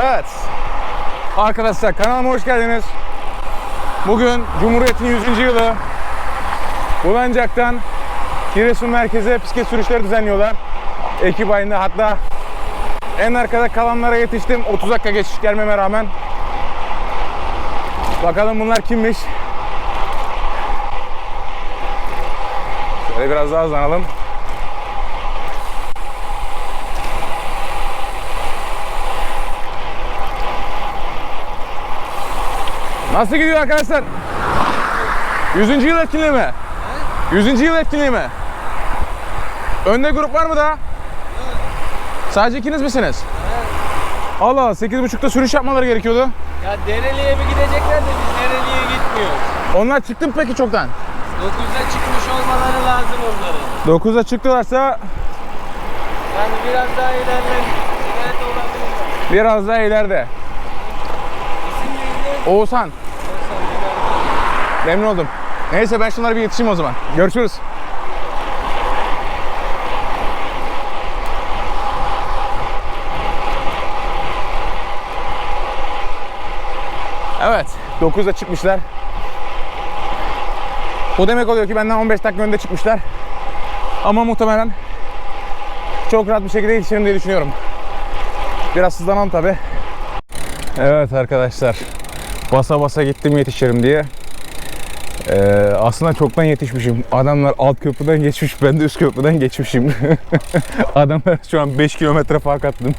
Evet. Arkadaşlar kanalıma hoş geldiniz. Bugün Cumhuriyet'in 100. yılı. Bulancak'tan Giresun merkeze bisiklet sürüşleri düzenliyorlar. Ekip halinde hatta en arkada kalanlara yetiştim 30 dakika geç gelmeme rağmen. Bakalım bunlar kimmiş? Şöyle biraz daha hızlanalım. Nasıl gidiyor arkadaşlar? 100. yıl etkinliği mi? 100. yıl etkinliği mi? Önde grup var mı daha? Sadece ikiniz misiniz? Allah Allah 8.30'da sürüş yapmaları gerekiyordu. Ya Dereli'ye mi gidecekler de biz Dereli'ye gitmiyoruz. Onlar çıktı mı peki çoktan? 9'da çıkmış olmaları lazım onların. 9'da çıktılarsa Yani biraz daha ilerler. İleride olabilirler. biraz daha ileride. İsim neydi? Oğuzhan ileride. Memnun oldum. Neyse ben şunlara bir yetişeyim o zaman. Görüşürüz. Evet, 9'da çıkmışlar. Bu demek oluyor ki benden 15 dakika önde çıkmışlar. Ama muhtemelen çok rahat bir şekilde yetişirim diye düşünüyorum. Biraz hızlanalım tabi. Evet arkadaşlar. Basa basa gittim yetişirim diye. Ee, aslında çoktan yetişmişim. Adamlar alt köprüden geçmiş, ben de üst köprüden geçmişim. Adamlar şu an 5 kilometre fark attım.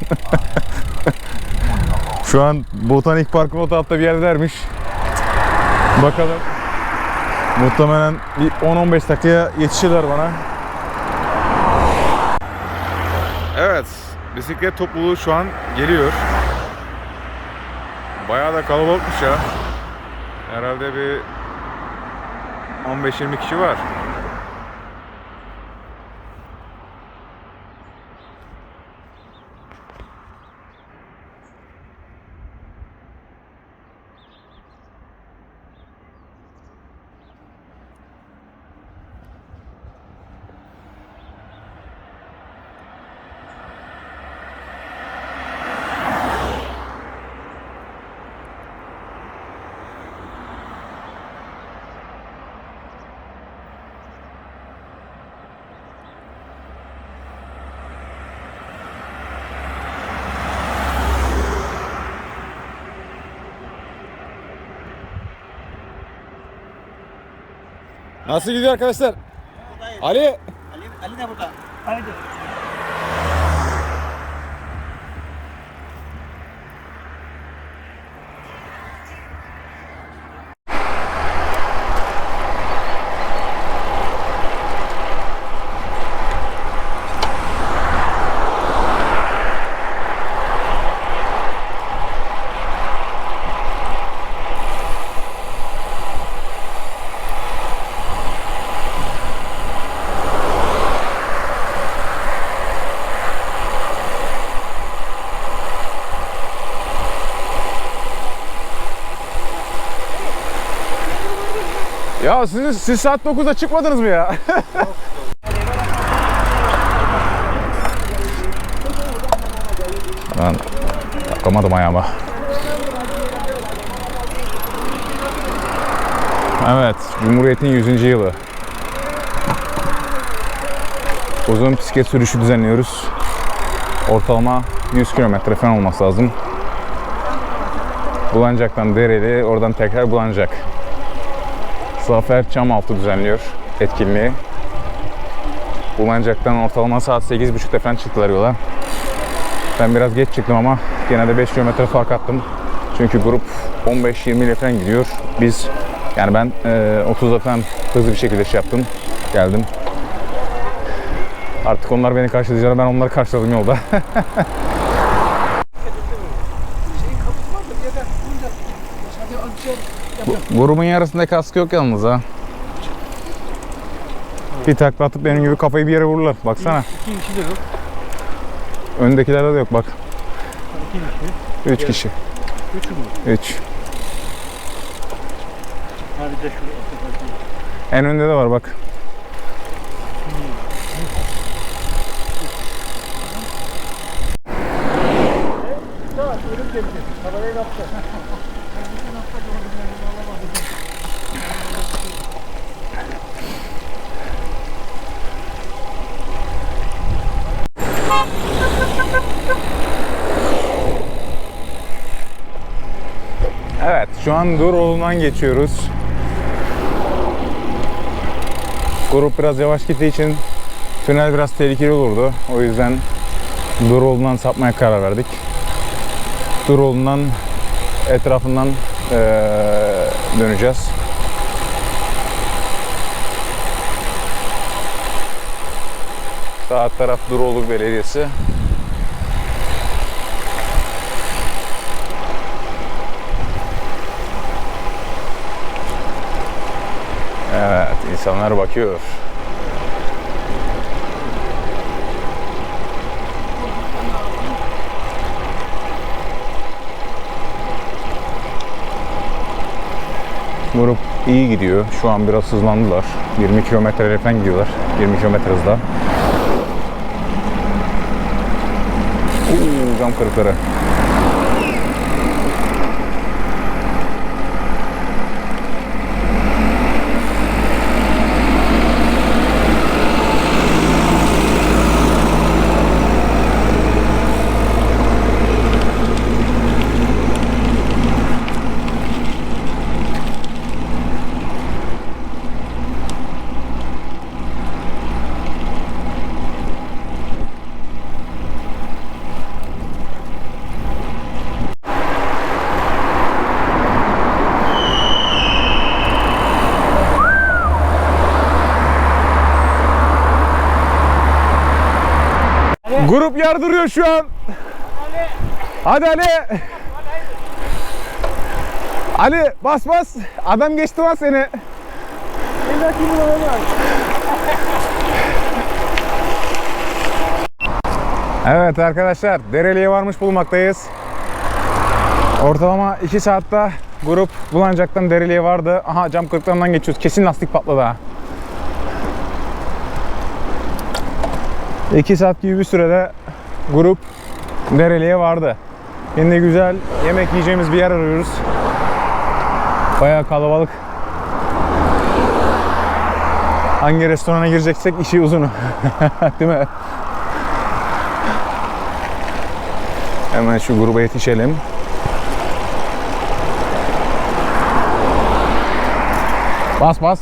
şu an Botanik Park o tarafta bir yerlermiş. Bakalım. Muhtemelen bir 10-15 dakikaya yetişirler bana. Evet, bisiklet topluluğu şu an geliyor. Bayağı da kalabalıkmış ya. Herhalde bir 15-20 kişi var. Nasıl gidiyor arkadaşlar? Ali Ali, Ali de burada. Haydi. Ya siz, siz saat 9'da çıkmadınız mı ya? ben takamadım ayağıma. Evet, Cumhuriyet'in 100. yılı. Uzun bisiklet sürüşü düzenliyoruz. Ortalama 100 kilometre falan olması lazım. Bulancak'tan Dereli, oradan tekrar Bulancak. Zafer Çamaltı düzenliyor etkinliği. Bulancak'tan ortalama saat 8.30'da falan çıktılar yola. Ben biraz geç çıktım ama gene de 5 kilometre fark attım. Çünkü grup 15-20 ile falan gidiyor. Biz yani ben e, 30'da falan hızlı bir şekilde şey yaptım. Geldim. Artık onlar beni karşılayacağını ben onları karşıladım yolda. Bu- Grubun yarısında kaskı yok yalnız ha. Bir takla atıp benim gibi kafayı bir yere vururlar. Baksana. İki kişi de yok. Öndekilerde de yok bak. İki kişi. Üç kişi. Üç mü? Üç. Ha bir de şu En önde de var bak. Daha önümüzde Evet, şu an Duroğlu'ndan geçiyoruz. Grup biraz yavaş gittiği için tünel biraz tehlikeli olurdu. O yüzden Duroğlu'ndan sapmaya karar verdik. Duroğlu'ndan etrafından eee, döneceğiz. Sağ taraf Duroğlu Belediyesi. Evet, insanlar bakıyor. Grup iyi gidiyor. Şu an biraz hızlandılar. 20 kilometre falan gidiyorlar. 20 kilometre hızla. Uuu, cam kırıkları. Grup yardırıyor şu an. Hadi Ali. Ali bas bas. Adam geçti lan seni. Evet arkadaşlar Dereli'ye varmış bulmaktayız. Ortalama 2 saatte grup Bulancak'tan Dereli'ye vardı. Aha cam kırıklarından geçiyoruz. Kesin lastik patladı ha. 2 saat gibi bir sürede grup Dereli'ye vardı. Yine güzel yemek yiyeceğimiz bir yer arıyoruz. Bayağı kalabalık. Hangi restorana gireceksek işi uzun. Değil mi? Hemen şu gruba yetişelim. Bas bas.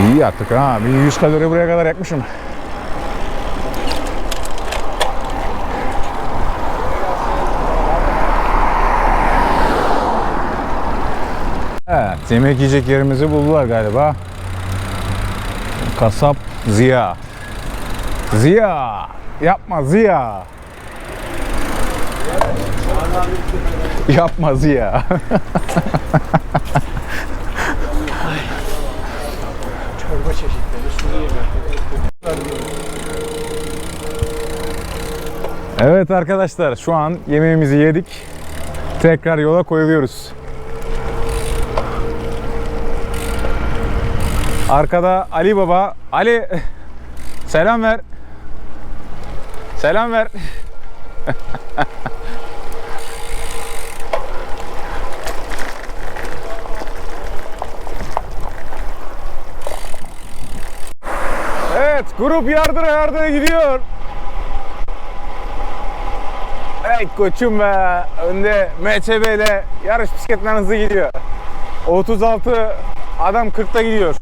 İyi yaktık ha. Bir 100 kalori buraya kadar yakmışım. Evet, yemek yiyecek yerimizi buldular galiba. Kasap Ziya. Ziya! Yapma Ziya! Yapma Ziya. Çorba çeşitleri, sulu. Evet arkadaşlar şu an yemeğimizi yedik. Tekrar yola koyuluyoruz. Arkada Ali Baba. Ali selam ver. Selam ver. evet grup yardıra yardıra gidiyor. Hey koçum be. Önde MTB ile yarış bisikletten hızlı gidiyor. 36 adam 40'ta gidiyor.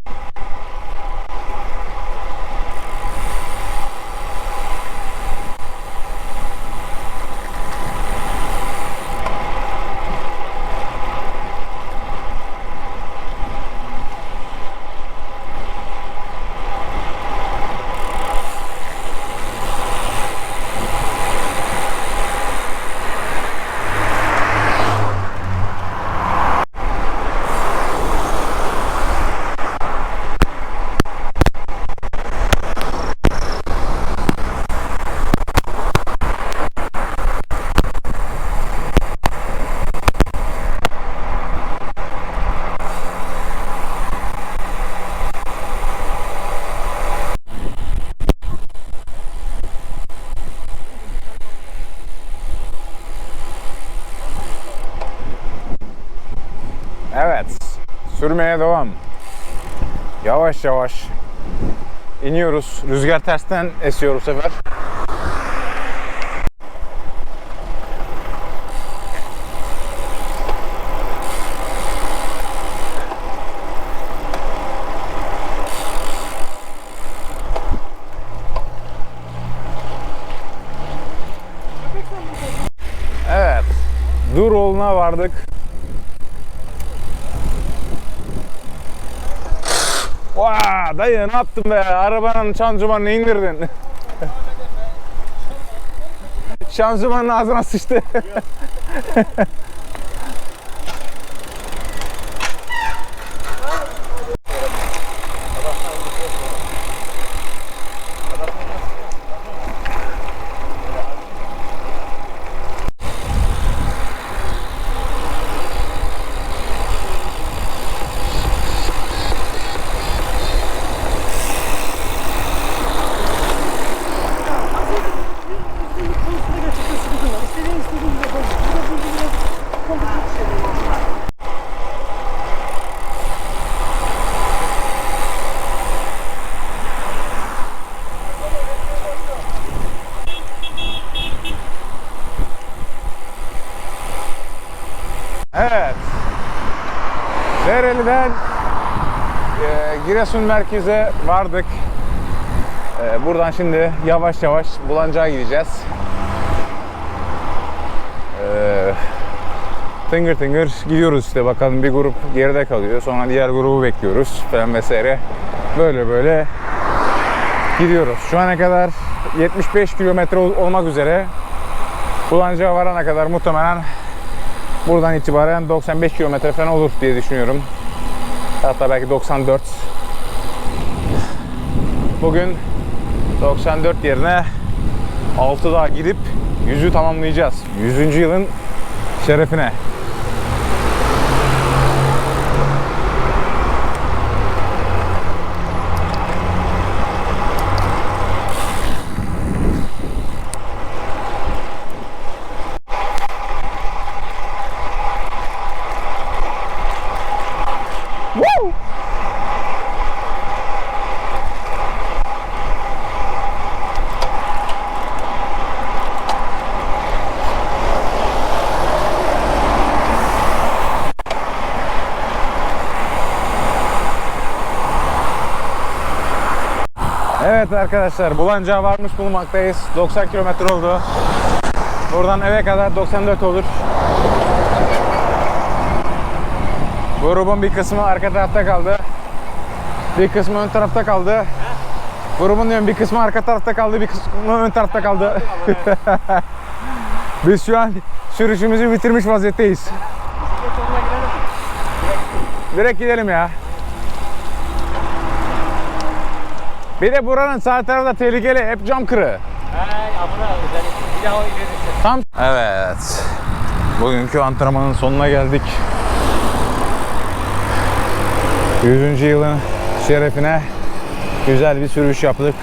Sürmeye devam. Yavaş yavaş iniyoruz. Rüzgar tersten esiyor bu sefer. Evet. Duroğlu'na vardık. Dayı ne yaptın be? Arabanın şanzımanını indirdin. Şanzımanın ağzına sıçtı. konusunda gerçekten sıkıntı var. İstediğin istediğin gibi yapalım. Burada bu biraz komplike bir şey. Evet. Dereli'den e, Giresun merkeze vardık. E, buradan şimdi yavaş yavaş Bulancak'a gideceğiz. E, tıngır tıngır gidiyoruz işte bakalım bir grup geride kalıyor. Sonra diğer grubu bekliyoruz falan vesaire. Böyle böyle gidiyoruz. Şu ana kadar 75 kilometre ol- olmak üzere. Bulancak'a varana kadar muhtemelen Buradan itibaren 95 kilometre falan olur diye düşünüyorum. Hatta belki 94. Bugün 94 yerine 6 daha gidip 100'ü tamamlayacağız. 100. yılın şerefine. Evet arkadaşlar Bulancak'a varmış bulunmaktayız. 90 kilometre oldu. Buradan eve kadar 94 olur. Grubun bir kısmı arka tarafta kaldı. Bir kısmı ön tarafta kaldı. Grubun diyorum bir kısmı arka tarafta kaldı, bir kısmı ön tarafta kaldı. Biz şu an sürüşümüzü bitirmiş vaziyetteyiz. Direkt gidelim ya. Bir de buranın sağ tarafı da tehlikeli. Hep cam kırığı. Hey abone özellikle. Bir daha o ilerisi. Tam. Evet. Bugünkü antrenmanın sonuna geldik. 100. yılın şerefine güzel bir sürüş yaptık.